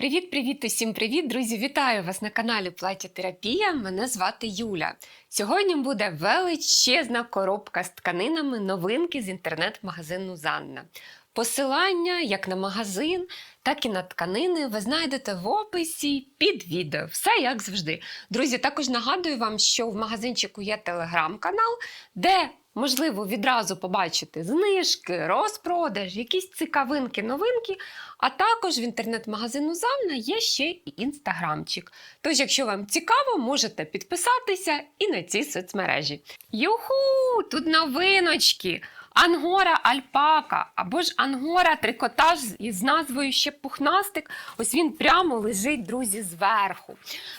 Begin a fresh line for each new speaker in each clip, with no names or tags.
Привіт-привіт усім привіт, друзі! Вітаю вас на каналі Плаття Терапія. Мене звати Юля. Сьогодні буде величезна коробка з тканинами новинки з інтернет-магазину Занна. Посилання як на магазин, так і на тканини ви знайдете в описі під відео. Все як завжди. Друзі, також нагадую вам, що в магазинчику є телеграм-канал, де можливо відразу побачити знижки, розпродаж, якісь цікавинки, новинки. А також в інтернет-магазину Завна є ще і інстаграмчик. Тож, якщо вам цікаво, можете підписатися і на ці соцмережі. Юху! Тут новиночки! Ангора альпака або ж ангора трикотаж із назвою ще пухнастик. Ось він прямо лежить, друзі, зверху.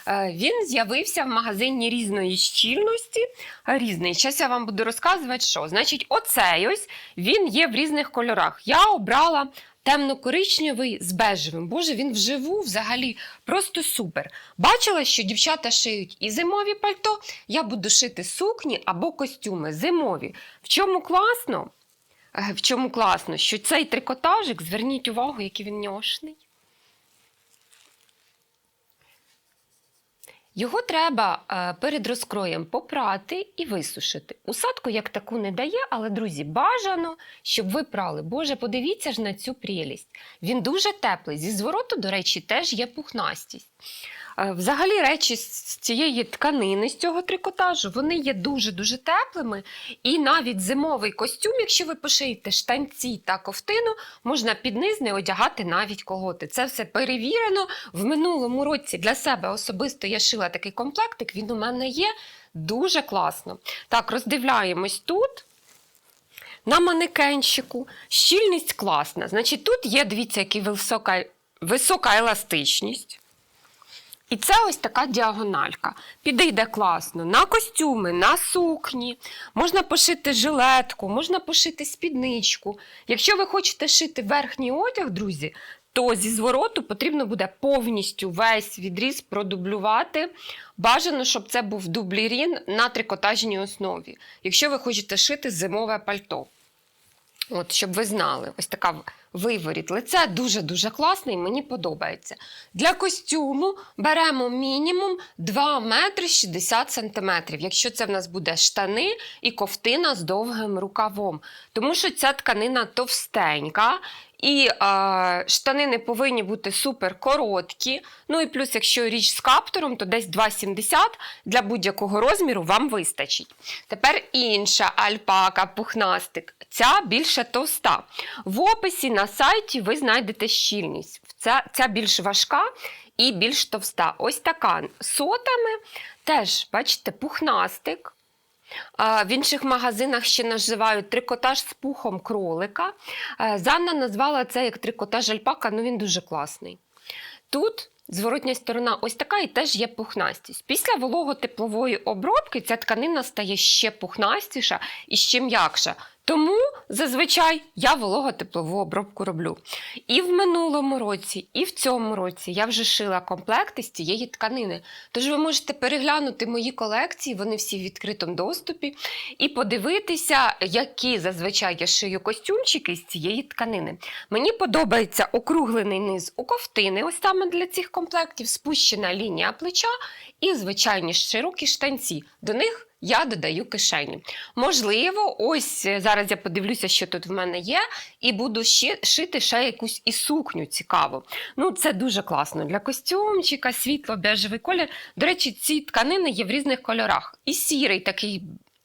Е, Він з'явився в магазині різної щільності. Е, Різний. Зараз я вам буду розказувати, що. Значить, оцей ось він є в різних кольорах. Я обрала темно-коричневий з бежевим. Боже, він вживу взагалі просто супер. Бачила, що дівчата шиють і зимові пальто. Я буду шити сукні або костюми зимові. В чому класно? Е, В чому класно, що цей трикотажик, зверніть увагу, який він ньошний. Його треба е, перед розкроєм попрати і висушити. Усадку як таку не дає, але, друзі, бажано, щоб ви прали. Боже, подивіться ж на цю прелість. Він дуже теплий. Зі звороту, до речі, теж є пухнастість. Е, Взагалі, речі з цієї тканини, з цього трикотажу, вони є дуже-дуже теплими. І навіть зимовий костюм, якщо ви пошиєте штанці та ковтину, можна під низ не одягати навіть колготи. Це все перевірено. В минулому році для себе особисто я шила такий комплектик, він у мене є дуже класно. Так, роздивляємось тут. На манекенщику щільність класна. Значить, тут є, дивіться, який висока, висока еластичність. І це ось така діагональка. Підійде класно на костюми, на сукні. Можна пошити жилетку, можна пошити спідничку. Якщо ви хочете шити верхній одяг, друзі, то зі звороту потрібно буде повністю весь відріз продублювати. Бажано, щоб це був дублірін на трикотажній основі. Якщо ви хочете шити зимове пальто. От, щоб ви знали, ось така виворіт лице дуже-дуже класний, мені подобається. Для костюму беремо мінімум 2 метри 60 сантиметрів, якщо це в нас буде штани і ковтина з довгим рукавом. Тому що ця тканина товстенька. І е, штани не повинні бути супер короткі. Ну і плюс, якщо річ з каптуром, то десь 2,70 для будь-якого розміру вам вистачить. Тепер інша альпака, пухнастик. Ця більше товста. В описі на сайті ви знайдете щільність. Ця, ця більш важка і більш товста. Ось така сотами теж, бачите, пухнастик. В інших магазинах ще називають трикотаж з пухом кролика. Е, Занна назвала це як трикотаж альпака, ну він дуже класний. Тут зворотня сторона ось така і теж є пухнастість. Після волого-теплової обробки ця тканина стає ще пухнастіша і ще м'якша. Тому зазвичай я волого-теплову обробку роблю. І в минулому році, і в цьому році я вже шила комплекти з цієї тканини. Тож ви можете переглянути мої колекції, вони всі в відкритому доступі, і подивитися, які зазвичай я шию костюмчики з цієї тканини. Мені подобається округлений низ у ковтини, ось саме для цих комплектів, спущена лінія плеча і звичайні широкі штанці. До них я додаю кишені. Можливо, ось е, зараз я подивлюся, що тут в мене є, і буду ще шити ще якусь і сукню цікаву. Ну, це дуже класно для костюмчика, світло, бежевий колір. До речі, ці тканини є в різних кольорах. І сірий такий.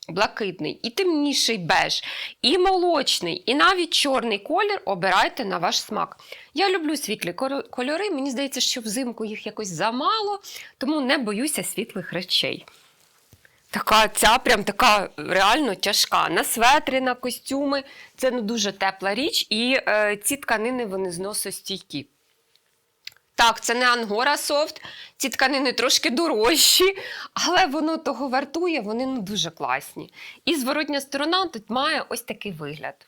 Блакитний, і темніший беж, і молочний, і навіть чорний колір обирайте на ваш смак. Я люблю світлі кольори, мені здається, що взимку їх якось замало, тому не боюся світлих речей. Така ця прям така реально тяжка. На светри, на костюми. Це не дуже тепла річ, і е, ці тканини вони зносостійкі. Так, це не Ангора софт, ці тканини трошки дорожчі, але воно того вартує, вони ну, дуже класні. І зворотня сторона тут має ось такий вигляд.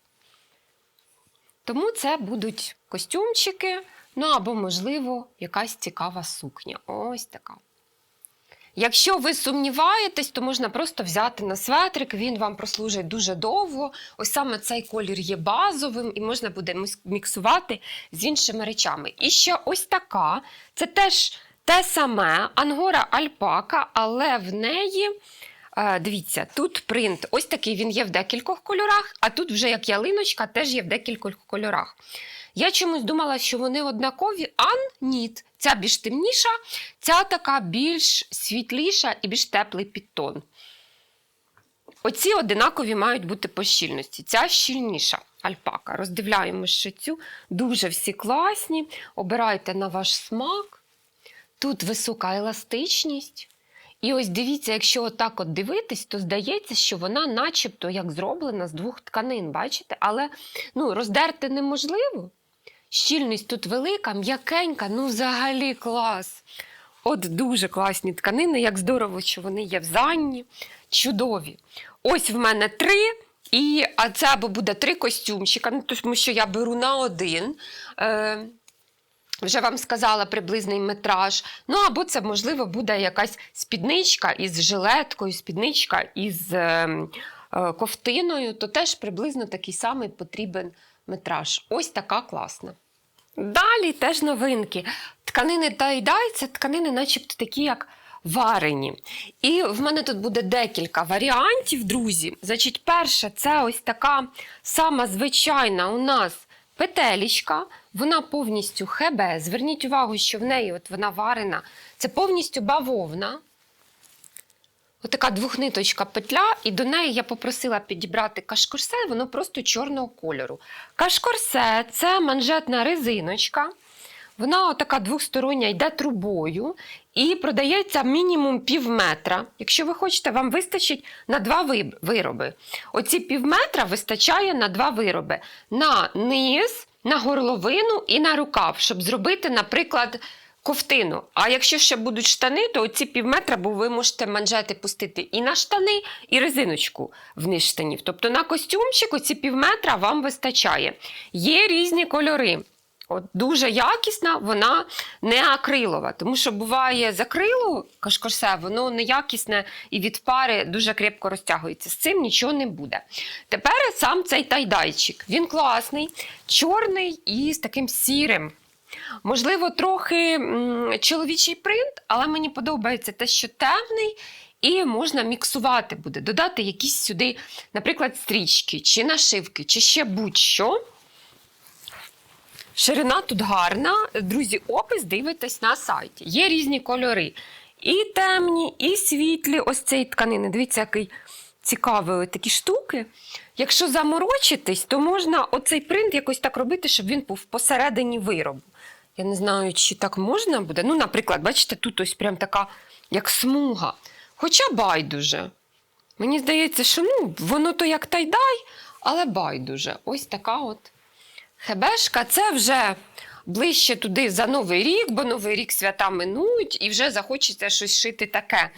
Тому це будуть костюмчики, ну або, можливо, якась цікава сукня. Ось така. Якщо ви сумніваєтесь, то можна просто взяти на светрик, він вам прослужить дуже довго. Ось саме цей колір є базовим і можна буде міксувати з іншими речами. І ще ось така, це теж те саме ангора альпака, але в неї. е, Дивіться, тут принт ось такий він є в декількох кольорах, а тут вже як ялиночка теж є в декількох кольорах. Я чомусь думала, що вони однакові, а ні. Ця більш темніша, ця така більш світліша і більш теплий підтон. Оці одинакові мають бути по щільності. Ця щільніша альпака. Роздивляємося цю. Дуже всі класні. Обирайте на ваш смак. Тут висока еластичність. І ось дивіться, якщо отак от дивитись, то здається, що вона начебто як зроблена з двох тканин, бачите? Але ну, роздерти неможливо. Щільність тут велика, м'якенька, ну взагалі клас. От дуже класні тканини, як здорово, що вони є в Занні. Чудові. Ось в мене три. І, а це або буде три костюмчика, ну, тому що я беру на один. Е, вже вам сказала приблизний метраж. Ну, або це, можливо, буде якась спідничка із жилеткою, спідничка із е, ковтиною, то теж приблизно такий самий потрібен метраж. Ось така класна. Далі теж новинки. Тканини Тайдай це тканини, начебто такі, як варені. І в мене тут буде декілька варіантів, друзі. Значить, перша це ось така сама звичайна у нас петелічка. Вона повністю ХБ. Зверніть увагу, що в неї от вона варена. Це повністю бавовна. Отака двохниточка петля, і до неї я попросила підібрати кашкорсе, воно просто чорного кольору. Кашкорсе це манжетна резиночка. Вона така двостороння йде трубою і продається мінімум пів метра. Якщо ви хочете, вам вистачить на два вироби. Оці пів метра вистачає на два вироби: на низ, на горловину і на рукав, щоб зробити, наприклад, ковтину. А якщо ще будуть штани, то оці пів метра, бо ви можете манжети пустити і на штани, і резиночку вниз штанів. Тобто на костюмчик оці пів метра вам вистачає. Є різні кольори. От дуже якісна, вона не акрилова, тому що буває з кашкорсе, воно неякісне і від пари дуже крепко розтягується. З цим нічого не буде. Тепер сам цей тайдайчик. Він класний, чорний і з таким сірим. Можливо, трохи чоловічий принт, але мені подобається те, що темний. І можна міксувати буде, додати якісь сюди, наприклад, стрічки, чи нашивки, чи ще будь-що. Ширина тут гарна. Друзі, опис дивитесь на сайті. Є різні кольори. І темні, і світлі. Ось цієї тканини. Дивіться, який цікавий такі штуки. Якщо заморочитись, то можна оцей принт якось так робити, щоб він був посередині виробу. Я не знаю, чи так можна буде. Ну, наприклад, бачите, тут ось прям така, як смуга. Хоча байдуже. Мені здається, що ну, воно то як тайдай, але байдуже. Ось така от Хебешка це вже ближче туди за Новий рік, бо Новий рік свята минуть і вже захочеться щось шити таке.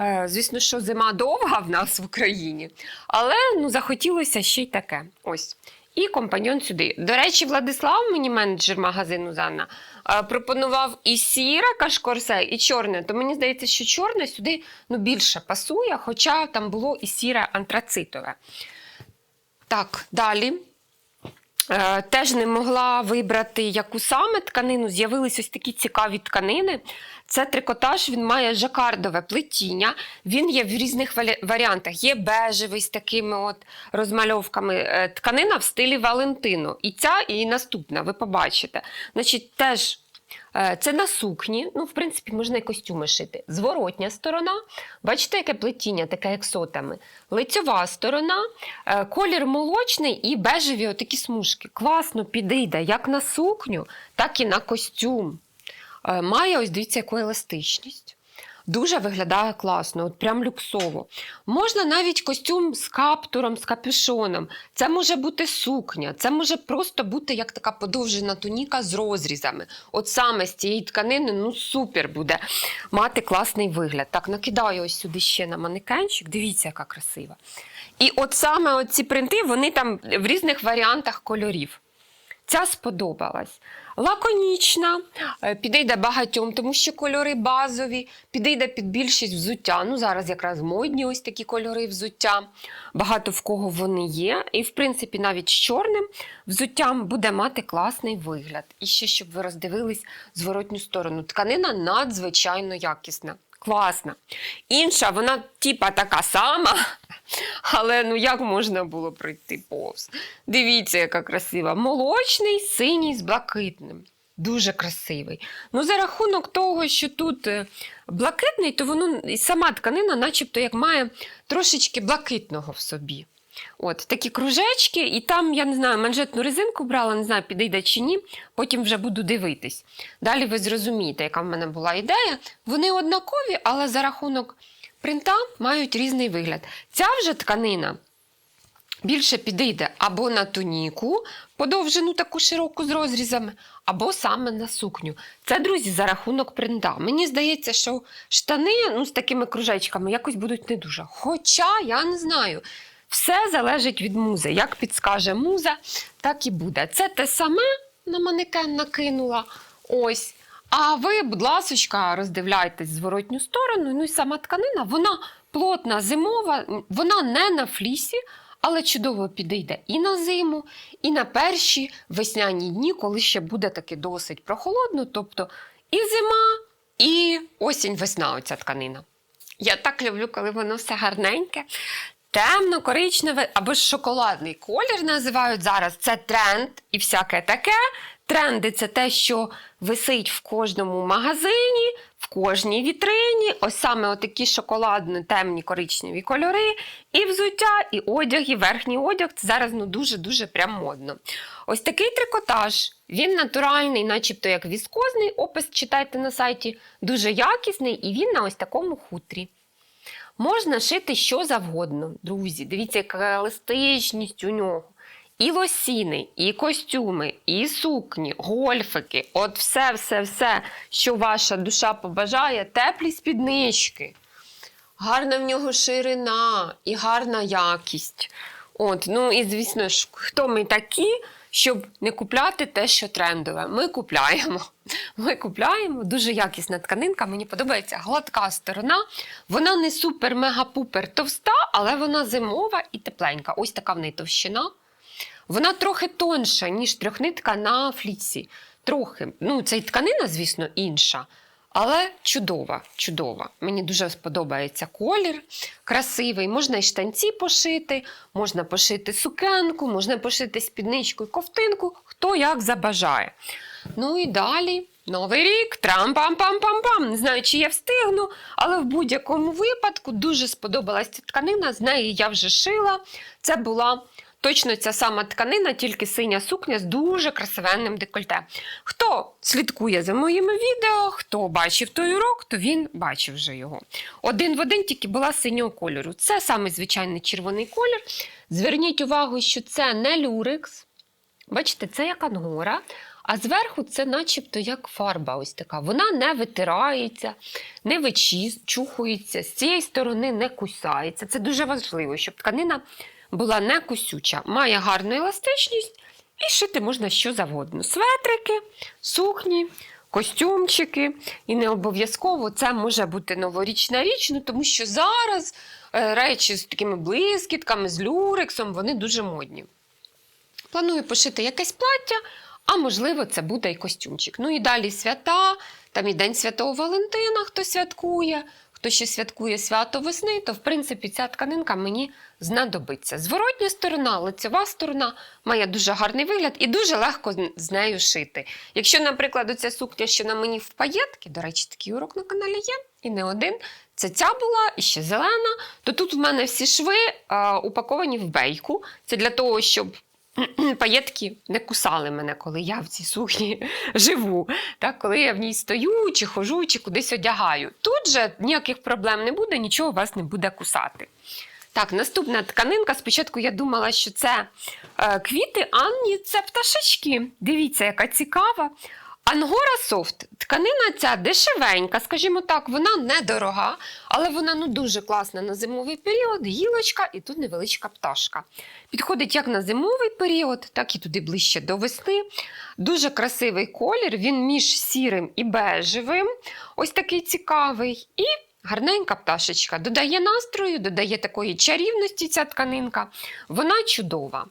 Е, Звісно, що зима довга в нас в Україні, але ну, захотілося ще й таке. Ось. І компаньон сюди. До речі, Владислав, мені менеджер магазину Занна, е, пропонував і сіре кашкорсе, і чорне. То мені здається, що чорне сюди ну, більше пасує, хоча там було і сіре антрацитове. Так, далі. Е, Теж не могла вибрати, яку саме тканину. З'явились ось такі цікаві тканини. Це трикотаж, він має жакардове плетіння. Він є в різних варіантах. Є бежевий з такими от розмальовками. Е, Тканина в стилі Валентину. І ця, і наступна, ви побачите. Значить, теж це на сукні. Ну, в принципі, можна і костюми шити. Зворотня сторона. Бачите, яке плетіння, таке як сотами. Лицьова сторона, е, колір молочний і бежеві отакі смужки. Класно підійде як на сукню, так і на костюм. Е, Має ось дивіться, яку еластичність. Дуже виглядає класно, от прям люксово. Можна навіть костюм з каптуром, з капюшоном. Це може бути сукня, це може просто бути як така подовжена туніка з розрізами. От саме з цієї тканини ну супер буде мати класний вигляд. Так, накидаю ось сюди ще на манекенчик. Дивіться, яка красива. І от саме ці принти, вони там в різних варіантах кольорів. Ця сподобалась. Лаконічна, е, підійде багатьом, тому що кольори базові, підійде під більшість взуття. Ну, зараз якраз модні ось такі кольори взуття. Багато в кого вони є. І, в принципі, навіть з чорним взуттям буде мати класний вигляд. І ще, щоб ви роздивились зворотню сторону. Тканина надзвичайно якісна. Класна. Інша, вона типа така сама, але ну як можна було пройти повз? Дивіться, яка красива. Молочний, синій з блакитним. Дуже красивий. Ну, за рахунок того, що тут е, блакитний, то воно сама тканина, начебто, як має трошечки блакитного в собі. От такі кружечки, і там, я не знаю, манжетну резинку брала, не знаю, підійде чи ні. Потім вже буду дивитись. Далі ви зрозумієте, яка в мене була ідея. Вони однакові, але за рахунок принта мають різний вигляд. Ця вже тканина більше підійде або на туніку, подовжену таку широку з розрізами, або саме на сукню. Це, друзі, за рахунок принта. Мені здається, що штани ну, з такими кружечками якось будуть не дуже. Хоча я не знаю. Все залежить від музи. Як підскаже муза, так і буде. Це те саме на манекен накинула. Ось. А ви, будь ласочка, роздивляйтесь зворотню сторону. Ну і сама тканина, вона плотна, зимова, вона не на флісі, але чудово підійде і на зиму, і на перші весняні дні, коли ще буде таки досить прохолодно. Тобто і зима, і осінь-весна оця тканина. Я так люблю, коли воно все гарненьке. Темно-коричневе або шоколадний колір називають зараз. Це тренд і всяке таке. Тренди це те, що висить в кожному магазині, в кожній вітрині. Ось саме отакі шоколадно темні коричневі кольори, і взуття, і одяг, і верхній одяг. Це зараз ну, дуже-дуже прям модно. Ось такий трикотаж. Він натуральний, начебто як віскозний. Опис читайте на сайті, дуже якісний, і він на ось такому хутрі. Можна шити що завгодно, друзі. Дивіться, яка еластичність у нього. І лосіни, і костюми, і сукні, гольфики. От все, все, все, що ваша душа побажає, теплі спіднички. Гарна в нього ширина і гарна якість. От, ну і звісно ж, хто ми такі, щоб не купляти те, що трендове. Ми купляємо. Ми купляємо дуже якісна тканинка. Мені подобається гладка сторона. Вона не супер-мега-пупер товста, але вона зимова і тепленька. Ось така в неї товщина. Вона трохи тонша, ніж трьохнитка на фліці. Трохи. Ну, це й тканина, звісно, інша. Але чудова, чудова. Мені дуже сподобається колір, красивий. Можна і штанці пошити, можна пошити сукенку, можна пошити спідничку і ковтинку, хто як забажає. Ну і далі. Новий рік, трам-пам-пам-пам-пам. Не знаю, чи я встигну, але в будь-якому випадку дуже сподобалась ця тканина. З неї я вже шила. Це була точно ця сама тканина, тільки синя сукня з дуже красивенним декольте. Хто слідкує за моїми відео, хто бачив той урок, то він бачив вже його. Один в один тільки була синього кольору. Це саме звичайний червоний колір. Зверніть увагу, що це не люрекс. Бачите, це як ангора. А зверху це начебто як фарба ось така. Вона не витирається, не вичухується, з цієї сторони не кусається. Це дуже важливо, щоб тканина була не кусюча. Має гарну еластичність і шити можна що завгодно. Светрики, сукні, костюмчики. І не обов'язково це може бути новорічна річ, ну, тому що зараз е, речі з такими блискітками, з люрексом, вони дуже модні. Планую пошити якесь плаття, а можливо, це буде і костюмчик. Ну і далі свята, там і День Святого Валентина, хто святкує, хто ще святкує свято весни, то в принципі ця тканинка мені знадобиться. Зворотня сторона, лицева сторона має дуже гарний вигляд і дуже легко з- нею шити. Якщо, наприклад, оця сукня, що на мені в паєтки, до речі, такий урок на каналі є, і не один. Це ця була і ще зелена. То тут в мене всі шви а, упаковані в бейку. Це для того, щоб паєтки не кусали мене, коли я в цій сукні живу. Так, коли я в ній стою, чи хожу, чи кудись одягаю. Тут же ніяких проблем не буде, нічого вас не буде кусати. Так, наступна тканинка. Спочатку я думала, що це е, квіти, а ні, це пташечки. Дивіться, яка цікава. Ангора софт. Тканина ця дешевенька, скажімо так, вона недорога, але вона ну дуже класна на зимовий період. Гілочка і тут невеличка пташка. Підходить як на зимовий період, так і туди ближче до весни. Дуже красивий колір, він між сірим і бежевим. Ось такий цікавий. І гарненька пташечка. Додає настрою, додає такої чарівності ця тканинка. Вона чудова.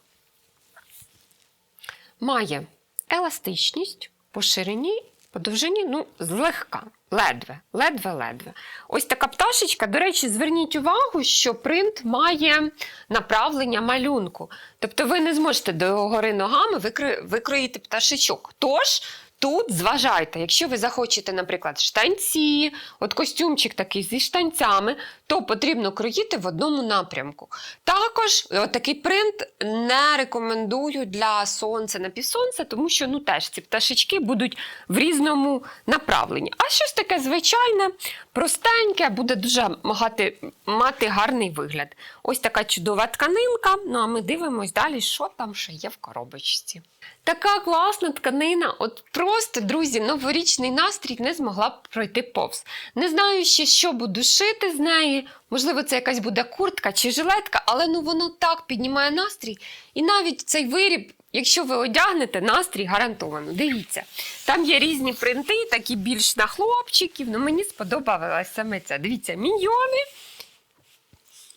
Має еластичність по ширині, по довжині, ну, злегка, ледве, ледве-ледве. Ось така пташечка, до речі, зверніть увагу, що принт має направлення малюнку. Тобто ви не зможете до гори ногами викроїти пташечок. Тож тут зважайте, якщо ви захочете, наприклад, штанці, от костюмчик такий зі штанцями, то потрібно кроїти в одному напрямку. Також от такий принт не рекомендую для сонця на півсонця, тому що ну теж ці пташечки будуть в різному направленні. А щось таке звичайне, простеньке, буде дуже мати, мати гарний вигляд. Ось така чудова тканинка. Ну а ми дивимось далі, що там ще є в коробочці. Така класна тканина. От просто, друзі, новорічний настрій не змогла б пройти повз. Не знаю ще, що буду шити з неї. Можливо, це якась буде куртка чи жилетка, але ну воно так піднімає настрій. І навіть цей виріб, якщо ви одягнете, настрій гарантовано. Дивіться, там є різні принти, такі більш на хлопчиків. Ну мені сподобалася саме це. Дивіться, міньйони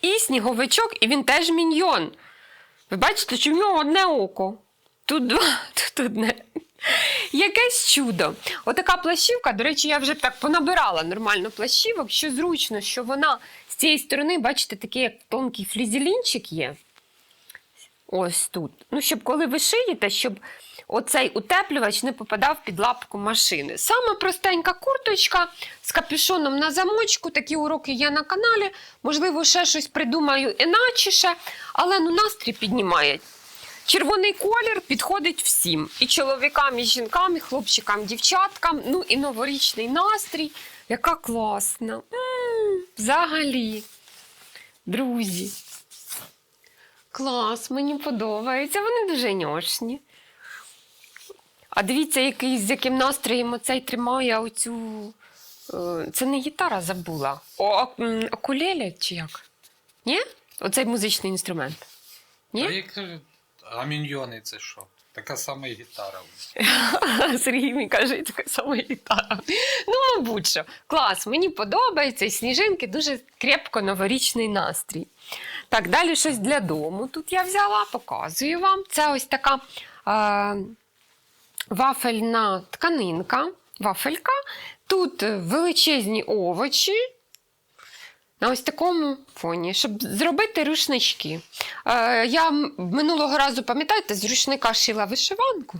і сніговичок, і він теж міньйон. Ви бачите, що в нього одне око. Тут два, тут одне. Якесь чудо. Отака плащівка, до речі, я вже так понабирала нормально плащівок, що зручно, що вона з цієї сторони, бачите, такий як тонкий флізелінчик є. Ось тут. Ну, щоб коли ви шиєте, щоб оцей утеплювач не попадав під лапку машини. Саме простенька курточка з капюшоном на замочку. Такі уроки є на каналі. Можливо, ще щось придумаю іначіше, але ну, настрій піднімає. Червоний колір підходить всім: і чоловікам, і жінкам, і хлопчикам, дівчаткам. Ну і новорічний настрій. Яка класна. М, Взагалі. Друзі. Клас, мені подобається. Вони дуже ньошні. А дивіться, який, з яким настроєм оцей тримає оцю. е, Це не гітара забула. О, м, чи як? Ні? Оцей музичний інструмент. Ні?
А, міньйони це що? Така сама гітара.
Сергій мені каже, така сама гітара. Ну, мабуть що. Клас, мені подобається, сніжинки дуже крепко новорічний настрій. Так, далі щось для дому тут я взяла, показую вам. Це ось така е, вафельна тканинка, вафелька. Тут величезні овочі. На ось такому фоні, щоб зробити рушнички. Е, я минулого разу, пам'ятаєте, з рушника шила вишиванку.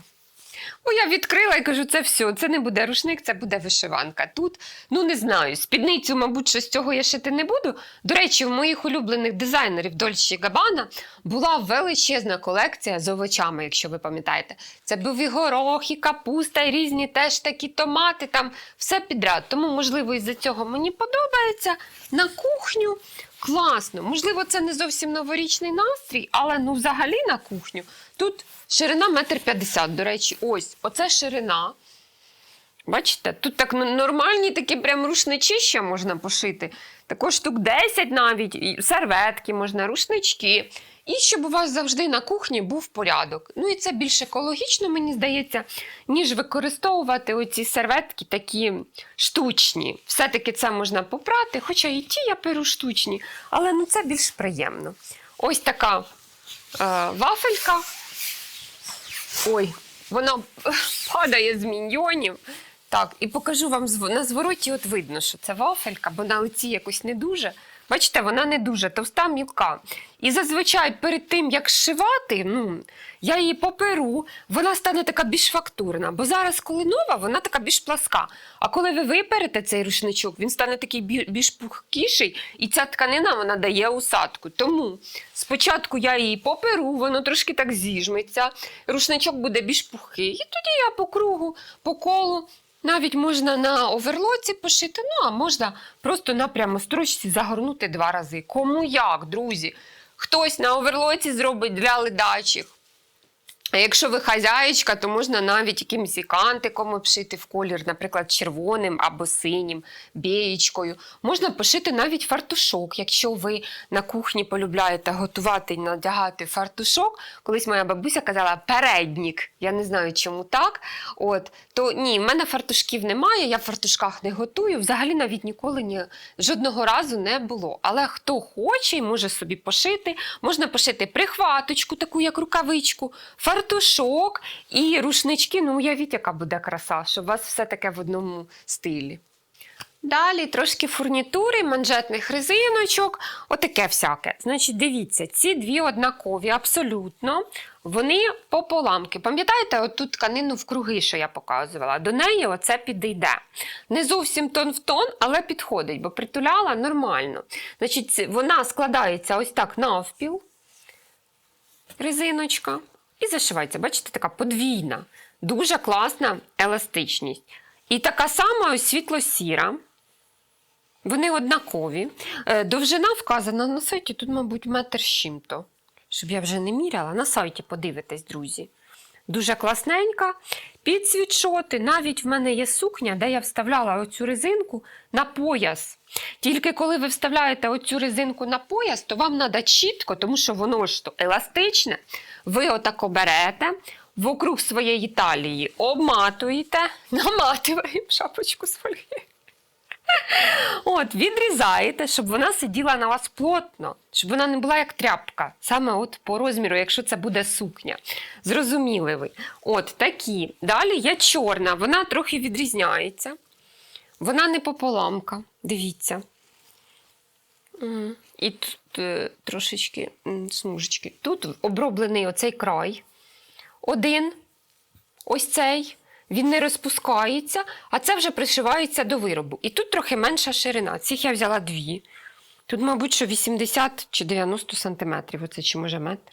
Бо я відкрила і кажу, це все, це не буде рушник, це буде вишиванка. Тут, ну не знаю, спідницю, мабуть, що з цього я шити не буду. До речі, в моїх улюблених дизайнерів Дольче Габана була величезна колекція з овочами, якщо ви пам'ятаєте. Це був і горох, і капуста, і різні теж такі томати, там все підряд. Тому, можливо, із-за цього мені подобається. На кухню класно. Можливо, це не зовсім новорічний настрій, але ну взагалі на кухню. Тут ширина метр п'ятдесят, до речі, ось, оце ширина. Бачите, тут так нормальні такі прям рушничі ще можна пошити. Також штук 10 навіть, серветки можна, рушнички. І щоб у вас завжди на кухні був порядок. Ну і це більш екологічно, мені здається, ніж використовувати оці серветки такі штучні. Все-таки це можна попрати, хоча і ті я перу штучні, але ну це більш приємно. Ось така е, вафелька. Ой, вона падає з міньйонів. Так, і покажу вам на звороті, от видно, що це вафелька, бо на лиці якось не дуже. Бачите, вона не дуже товста, мілка. І зазвичай перед тим, як зшивати, ну, я її поперу, вона стане така більш фактурна. Бо зараз, коли нова, вона така більш пласка. А коли ви виперете цей рушничок, він стане такий більш пухкіший, і ця тканина вона дає усадку. Тому спочатку я її поперу, воно трошки так зіжметься, рушничок буде більш пухкий. І тоді я по кругу, по колу. Навіть можна на оверлоці пошити, ну а можна просто на прямострочці загорнути два рази. Кому як, друзі? Хтось на оверлоці зробить для ледачих, А якщо ви хазяєчка, то можна навіть якимось і кантиком обшити в колір, наприклад, червоним або синім, бієчкою. Можна пошити навіть фартушок, якщо ви на кухні полюбляєте готувати і надягати фартушок. Колись моя бабуся казала переднік. Я не знаю, чому так. От то ні, в мене фартушків немає, я в фартушках не готую. Взагалі навіть ніколи ні, жодного разу не було. Але хто хоче може собі пошити, можна пошити прихваточку, таку як рукавичку, і рушнички. Ну, уявіть, яка буде краса, щоб у вас все таке в одному стилі. Далі трошки фурнітури, манжетних резиночок, отаке всяке. Значить, дивіться, ці дві однакові, абсолютно. Вони пополамки. Пам'ятаєте, оту тканину в круги, що я показувала? До неї оце підійде. Не зовсім тон в тон, але підходить, бо притуляла нормально. Значить, вона складається ось так навпіл, резиночка, і зашивається. Бачите, така подвійна, дуже класна еластичність. І така сама ось світло-сіра. Вони однакові. Е, Довжина вказана на сайті, тут, мабуть, метр з чим-то. Щоб я вже не міряла. На сайті подивитесь, друзі. Дуже класненька. Під світшоти. Навіть в мене є сукня, де я вставляла оцю резинку на пояс. Тільки коли ви вставляєте оцю резинку на пояс, то вам треба чітко, тому що воно ж то еластичне. Ви отако берете, вокруг своєї талії обматуєте, наматуємо шапочку з фольги. От, відрізаєте, щоб вона сиділа на вас плотно, щоб вона не була як тряпка, саме от по розміру, якщо це буде сукня. Зрозуміли ви. От такі. Далі є чорна, вона трохи відрізняється. Вона не пополамка. Дивіться. І трошечки смужечки. Тут оброблений оцей край. Один. Ось цей. Він не розпускається, а це вже пришивається до виробу. І тут трохи менша ширина. Цих я взяла дві. Тут, мабуть, що 80 чи 90 сантиметрів. Оце чи може метр.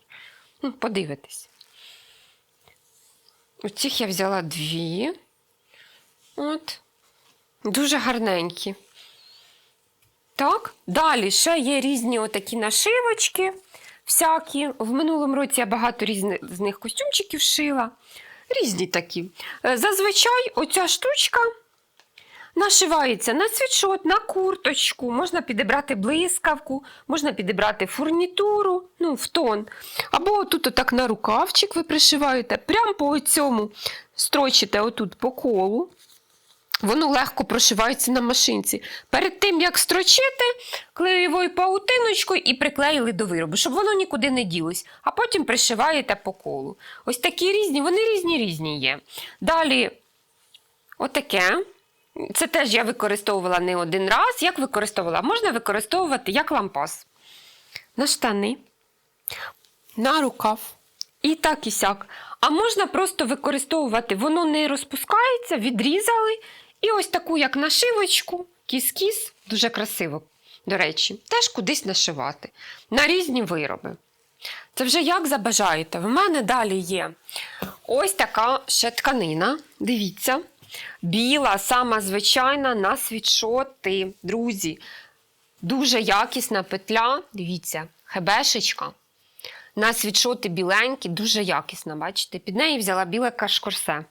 Ну, подивитись. Оцих я взяла дві. От. Дуже гарненькі. Так, далі ще є різні отакі нашивочки. Всякі. В минулому році я багато різних костюмчиків шила. Різні такі. Е, Зазвичай оця штучка нашивається на світшот, на курточку, можна підібрати блискавку, можна підібрати фурнітуру, ну, в тон. Або тут отак на рукавчик ви пришиваєте, прямо по цьому строчите отут по колу. Воно легко прошивається на машинці. Перед тим, як строчити, клеєвою паутиночкою і приклеїли до виробу, щоб воно нікуди не ділось. А потім пришиваєте по колу. Ось такі різні, вони різні різні є. Далі, отаке. Це теж я використовувала не один раз. Як використовувала? Можна використовувати як лампас. На штани, на рукав. І так, і сяк. А можна просто використовувати, воно не розпускається, відрізали. І ось таку, як нашивочку, кіс-кіс, дуже красиво, до речі, теж кудись нашивати на різні вироби. Це вже як забажаєте. В мене далі є ось така ще тканина. Дивіться. Біла, сама звичайна на світшоти. Друзі, дуже якісна петля. Дивіться, хебешечка. На світшоти біленькі, дуже якісна, бачите? Під неї взяла біле кашкорсе.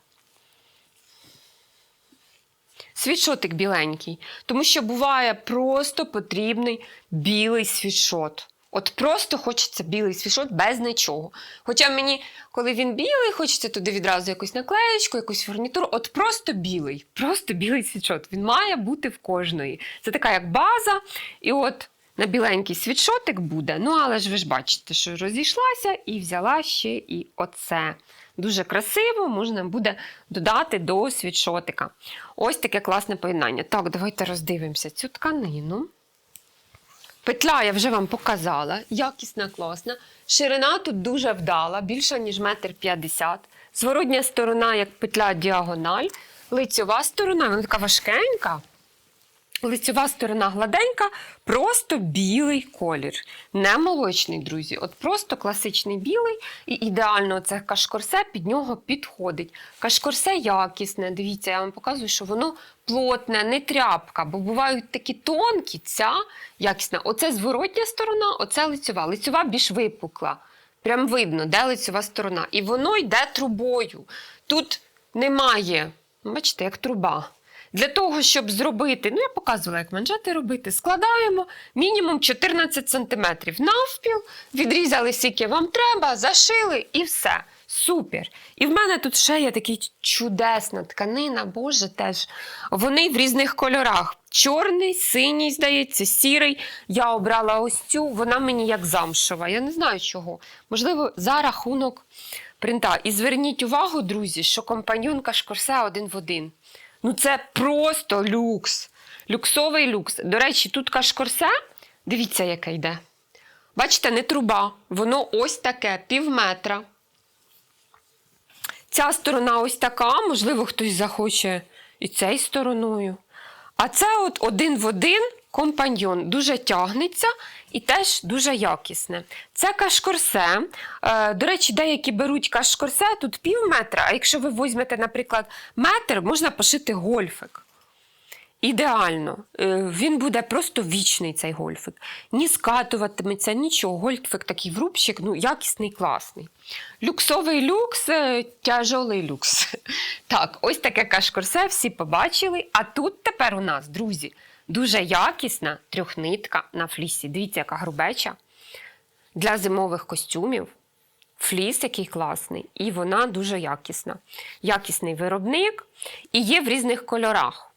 Світшотик біленький. Тому що буває просто потрібний білий світшот. От просто хочеться білий світшот без нічого. Хоча мені, коли він білий, хочеться туди відразу якусь наклеєчку, якусь фурнітуру. От просто білий, просто білий світшот. Він має бути в кожної. Це така як база. І от на біленький світшотик буде. Ну, але ж ви ж бачите, що розійшлася і взяла ще і оце. Дуже красиво, можна буде додати до світшотика. Ось таке класне поєднання. Так, давайте роздивимося цю тканину. Петля я вже вам показала, якісна, класна. Ширина тут дуже вдала, більша, ніж метр п'ятдесят. Зворотня сторона, як петля діагональ. Лицьова сторона, вона така важкенька. Лицьова сторона гладенька, просто білий колір. Не молочний, друзі. От просто класичний білий, і ідеально це кашкорсе під нього підходить. Кашкорсе якісне. Дивіться, я вам показую, що воно плотне, не тряпка, бо бувають такі тонкі, ця якісна. Оце зворотня сторона, оце лицьова. Лицьова більш випукла. Прям видно, де лицьова сторона. І воно йде трубою. Тут немає, бачите, як труба. Для того, щоб зробити, ну я показувала, як манжети робити, складаємо мінімум 14 см навпіл, відрізали скільки вам треба, зашили і все. Супер. І в мене тут ще є такий чудесна тканина, боже, теж. Вони в різних кольорах. Чорний, синій, здається, сірий. Я обрала ось цю, вона мені як замшова. Я не знаю чого. Можливо, за рахунок принта. І зверніть увагу, друзі, що компаньонка шкорсе один в один. Ну це просто люкс. Люксовий люкс. До речі, тут кашкорсе, дивіться, яке йде. Бачите, не труба. Воно ось таке, пів метра. Ця сторона ось така, можливо, хтось захоче і цією стороною. А це от один в один компаньйон. Дуже тягнеться і теж дуже якісне. Це кашкорсе. Е, до речі, деякі беруть кашкорсе тут пів метра, а якщо ви візьмете, наприклад, метр, можна пошити гольфик. Ідеально. Е, Він буде просто вічний цей гольфик. Ні скатуватиметься, нічого. Гольфик такий врубчик, ну, якісний, класний. Люксовий люкс, е, тяжолий люкс. Так, ось таке кашкорсе, всі побачили. А тут тепер у нас, друзі, дуже якісна трьохнитка на флісі. Дивіться, яка грубеча. Для зимових костюмів. Фліс, який класний, і вона дуже якісна. Якісний виробник і є в різних кольорах.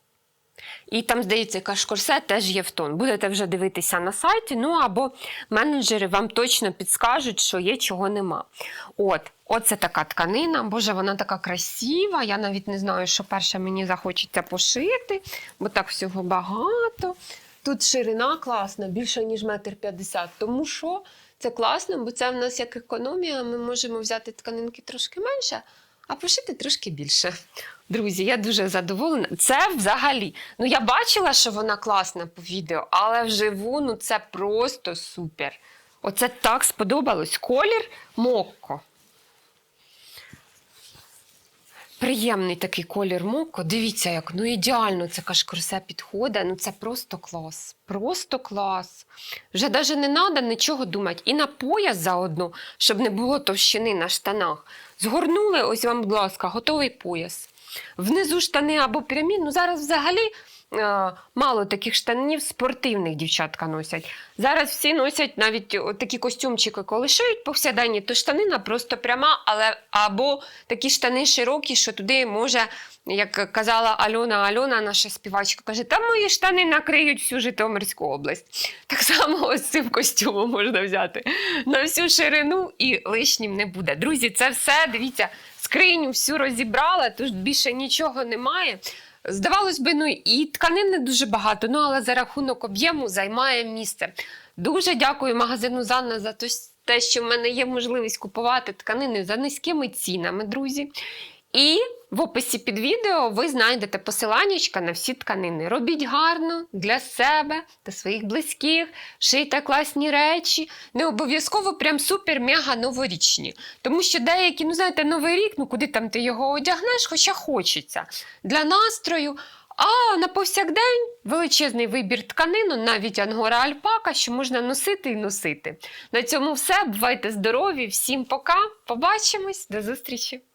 І там, здається, кашкорсе теж є в тон. Будете вже дивитися на сайті, ну або менеджери вам точно підскажуть, що є, чого нема. От, оце така тканина. Боже, вона така красива. Я навіть не знаю, що перше мені захочеться пошити, бо так всього багато. Тут ширина класна, більше, ніж метр п'ятдесят. Тому що це класно, бо це в нас як економія. Ми можемо взяти тканинки трошки менше, а пошити трошки більше. Друзі, я дуже задоволена. Це взагалі. Ну, я бачила, що вона класна по відео, але вживу ну це просто супер. Оце так сподобалось. Колір мокко. Приємний такий колір моко. Дивіться, як ну ідеально це кашкорсе підходить. Ну це просто клас. Просто клас. Вже навіть не треба нічого думати. І на пояс заодно, щоб не було товщини на штанах. Згорнули, ось вам, будь ласка, готовий пояс. Внизу штани або прямі. Ну зараз взагалі мало таких штанів спортивних дівчатка носять. Зараз всі носять навіть такі костюмчики, коли шиють повсякденні, то штанина просто пряма, але або такі штани широкі, що туди може, як казала Альона Альона, наша співачка, каже, там мої штани накриють всю Житомирську область. Так само ось цим костюмом можна взяти на всю ширину і лишнім не буде. Друзі, це все, дивіться, скриню всю розібрала, тут більше нічого немає. Здавалось би, ну і тканин не дуже багато, ну але за рахунок об'єму займає місце. Дуже дякую магазину Занна за те, що в мене є можливість купувати тканини за низькими цінами, друзі. І в описі під відео ви знайдете посиланнячка на всі тканини. Робіть гарно для себе та своїх близьких, шийте класні речі. Не обов'язково прям супер-мега новорічні. Тому що деякі, ну знаєте, новий рік, ну куди там ти його одягнеш, хоча хочеться для настрою. А на повсякдень величезний вибір тканину, навіть ангора альпака, що можна носити і носити. На цьому все. Бувайте здорові, всім пока. Побачимось, до зустрічі!